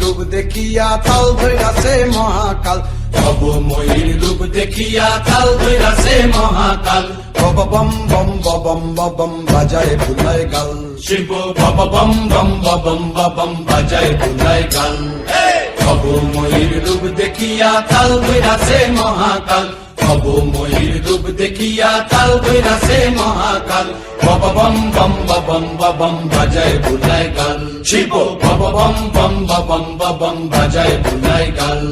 রূপ দেখিয়া তাল ধৈরাছে মহাকাল। ভব ময়ূর রূপ দেখিয়া কাল ধৈরাছে মহাকাল। বব বম বম ববম ববম বাজায় বুলায় গাল। শিব বব বম বম বম বম বাজায় বুলাই গাল। ভব ময়ূর রূপ দেখিয়া কাল ধৈরাছে মহাকাল। ভব ময়ূর রূপ দেখিয়া কাল বৈরাসে মহাকাল। বব বম বম বম বম বাজায় বুলাই গাল। শিব বব বম বম বম বম বাজায় বুলাই গাল।